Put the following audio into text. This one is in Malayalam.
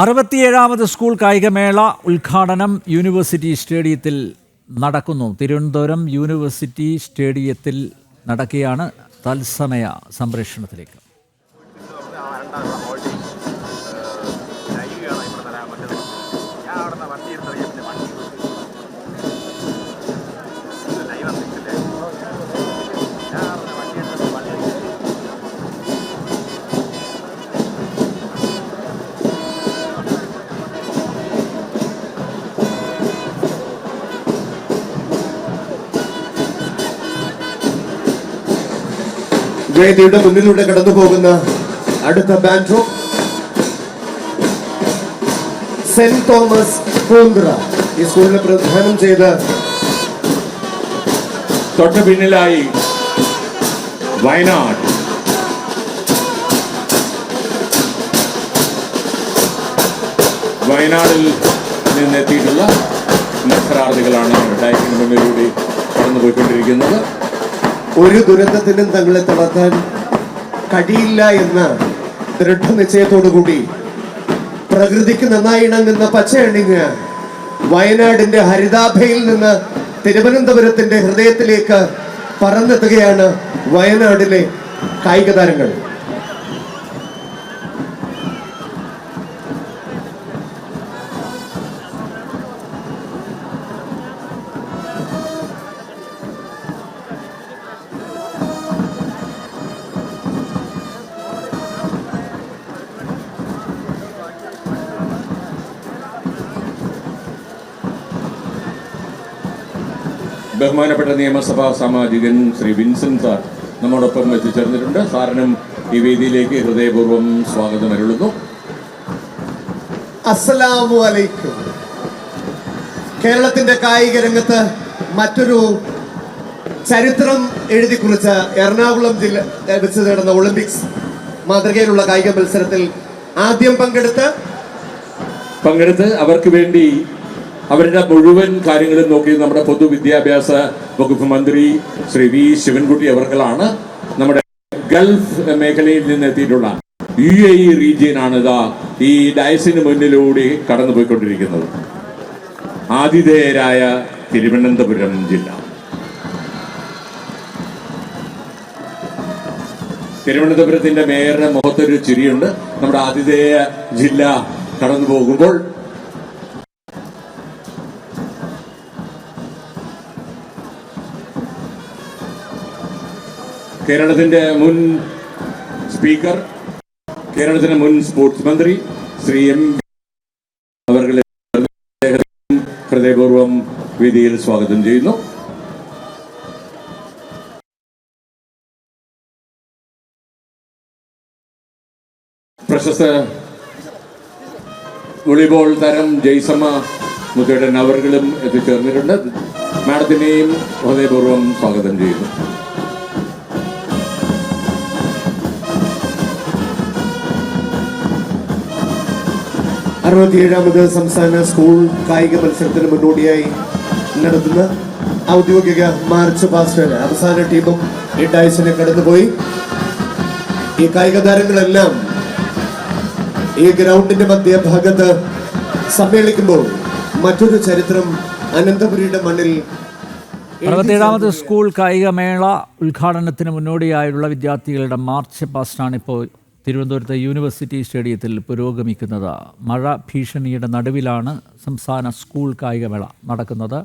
അറുപത്തിയേഴാമത് സ്കൂൾ കായികമേള ഉദ്ഘാടനം യൂണിവേഴ്സിറ്റി സ്റ്റേഡിയത്തിൽ നടക്കുന്നു. തിരുവനന്തപുരം യൂണിവേഴ്സിറ്റി സ്റ്റേഡിയത്തിൽ നടക്കുകയാണ് തത്സമയ സംപ്രേഷണത്തിലേക്ക്. വേദിയുടെ മുന്നിലൂടെ കടന്നു പോകുന്ന അടുത്ത ബാൻഡ്രോ സെന്റ് തോമസ് പൂന്തുറ ഈ സ്കൂളിനെ പ്രധാനം ചെയ്ത് തൊട്ടു പിന്നിലായി വയനാട്. വയനാടിൽ നിന്നെത്തിയിട്ടുള്ള മത്സരാർത്ഥികളാണ് ഡയറ്റിന് മുന്നിലൂടെ കടന്നുപോയിക്കൊണ്ടിരിക്കുന്നത്. ഒരു ദുരന്തത്തിനും തങ്ങളെ തളർത്താൻ കഴിയില്ല എന്ന ദൃഢനിശ്ചയത്തോടുകൂടി പ്രകൃതിക്ക് നന്നായി ഇണങ്ങുന്ന പച്ചയണിങ്ങ് വയനാടിന്റെ ഹരിതാഭയിൽ നിന്ന് തിരുവനന്തപുരത്തിന്റെ ഹൃദയത്തിലേക്ക് പറന്നെത്തുകയാണ് വയനാടിലെ കായിക താരങ്ങൾ ബഹുമാനപ്പെട്ട നിയമസഭാ സാമാജികൻ ശ്രീ വിൻസെന്റ് സാർ നമ്മോടൊപ്പം എത്തിച്ചേർന്നിട്ടുണ്ട്. സാറിനും ഈ വേദിയിലേക്ക് ഹൃദയപൂർവം സ്വാഗതം അരുളുന്നു. അസ്സലാമു അലൈക്കും. കേരളത്തിന്റെ കായിക രംഗത്ത് മറ്റൊരു ചരിത്രം എഴുതി കുറിച്ച എറണാകുളം ജില്ല വെച്ച് നടന്ന ഒളിമ്പിക്സ് മാതൃകയിലുള്ള കായിക മത്സരത്തിൽ ആദ്യം പങ്കെടുത്ത് പങ്കെടുത്ത് അവർക്ക് വേണ്ടി അവരുടെ മുഴുവൻ കാര്യങ്ങളും നോക്കി നമ്മുടെ പൊതുവിദ്യാഭ്യാസ വകുപ്പ് മന്ത്രി ശ്രീ വി ശിവൻകുട്ടി അവർകളാണ് നമ്മുടെ ഗൾഫ് മേഖലയിൽ നിന്ന് എത്തിയിട്ടുള്ള യു എ ഇ റീജിയനാണ് ഇതാ ഈ ഡയസിന് മുന്നിലൂടെ കടന്നുപോയിക്കൊണ്ടിരിക്കുന്നത്. ആതിഥേയരായ തിരുവനന്തപുരം ജില്ല. തിരുവനന്തപുരത്തിന്റെ മേയറിന്റെ മുഖത്തൊരു ചിരിയുണ്ട്. നമ്മുടെ ആതിഥേയ ജില്ല കടന്നു പോകുമ്പോൾ കേരളത്തിന്റെ മുൻ സ്പീക്കർ കേരളത്തിന്റെ മുൻ സ്പോർട്സ് മന്ത്രി ശ്രീ എം അവരുടെ ഹൃദയപൂർവം വേദിയിൽ സ്വാഗതം ചെയ്യുന്നു. പ്രശസ്ത വോളിബോൾ താരം ജയ്സമ്മ മുത്തേടൻ നവറുകളും എത്തിച്ചേർന്നിട്ടുണ്ട്. മാഡത്തിനെയും ഹൃദയപൂർവം സ്വാഗതം ചെയ്യുന്നു. അറുപത്തിയേഴാമത് സംസ്ഥാന സ്കൂൾ കായിക മത്സരത്തിന് മുന്നോടിയായി നടത്തുന്ന ഔദ്യോഗിക മാർച്ച് പാസ്റ്റ് അവസാന ടീമും എട്ടാഴ്ചനെ കടന്നുപോയി. ഈ കായിക താരങ്ങളെല്ലാം ഈ ഗ്രൗണ്ടിന്റെ മധ്യഭാഗത്ത് സമ്മേളിക്കുമ്പോൾ മറ്റൊരു ചരിത്രം അനന്തപുരിയുടെ മണ്ണിൽ അറുപത്തിയേഴാമത് സ്കൂൾ കായികമേള ഉദ്ഘാടനത്തിന് മുന്നോടിയായുള്ള വിദ്യാർത്ഥികളുടെ മാർച്ച് പാസ്റ്റാണ് ഇപ്പോൾ തിരുവനന്തപുരത്തെ യൂണിവേഴ്സിറ്റി സ്റ്റേഡിയത്തിൽ പുരോഗമിക്കുന്നത്. മഴ ഭീഷണിയുടെ നടുവിലാണ് സംസ്ഥാന സ്കൂൾ കായികമേള നടക്കുന്നത്.